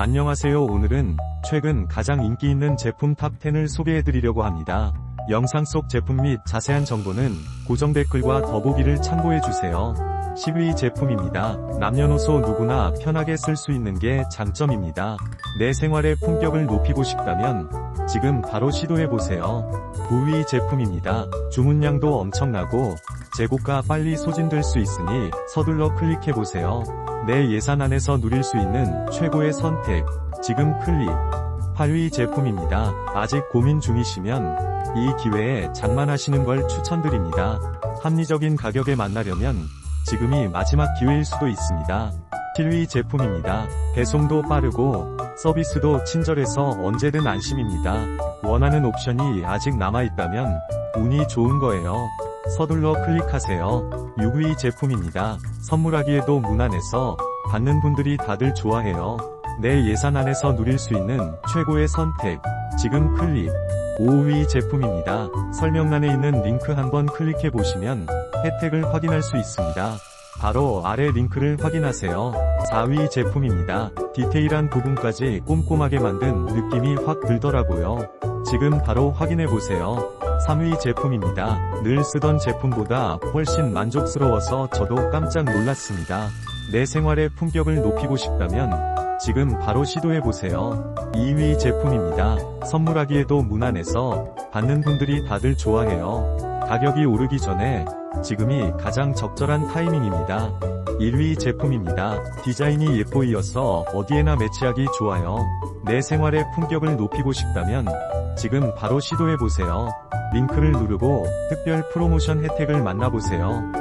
안녕하세요 오늘은 최근 가장 인기 있는 제품 탑10을 소개해드리려고 합니다. 영상 속 제품 및 자세한 정보는 고정 댓글과 더보기를 참고해주세요. 10위 제품입니다. 남녀노소 누구나 편하게 쓸 수 있는 게 장점입니다. 내 생활의 품격을 높이고 싶다면 지금 바로 시도해보세요. 9위 제품입니다. 주문량도 엄청나고 재고가 빨리 소진될 수 있으니 서둘러 클릭해보세요. 내 예산 안에서 누릴 수 있는 최고의 선택. 지금 클릭. 8위 제품입니다. 아직 고민 중이시면 이 기회에 장만하시는 걸 추천드립니다. 합리적인 가격에 만나려면 지금이 마지막 기회일 수도 있습니다. 7위 제품입니다. 배송도 빠르고 서비스도 친절해서 언제든 안심입니다. 원하는 옵션이 아직 남아있다면 운이 좋은 거예요. 서둘러 클릭하세요. 6위 제품입니다. 선물하기에도 무난해서 받는 분들이 다들 좋아해요. 내 예산 안에서 누릴 수 있는 최고의 선택. 지금 클릭. 5위 제품입니다. 설명란에 있는 링크 한번 클릭해 보시면 혜택을 확인할 수 있습니다. 바로 아래 링크를 확인하세요. 4위 제품입니다. 디테일한 부분까지 꼼꼼하게 만든 느낌이 확 들더라고요. 지금 바로 확인해 보세요. 3위 제품입니다. 늘 쓰던 제품보다 훨씬 만족스러워서 저도 깜짝 놀랐습니다. 내 생활의 품격을 높이고 싶다면 지금 바로 시도해보세요. 2위 제품입니다. 선물하기에도 무난해서 받는 분들이 다들 좋아해요. 가격이 오르기 전에 지금이 가장 적절한 타이밍입니다. 1위 제품입니다. 디자인이 예뻐이어서 어디에나 매치하기 좋아요. 내 생활의 품격을 높이고 싶다면 지금 바로 시도해보세요. 링크를 누르고 특별 프로모션 혜택을 만나보세요.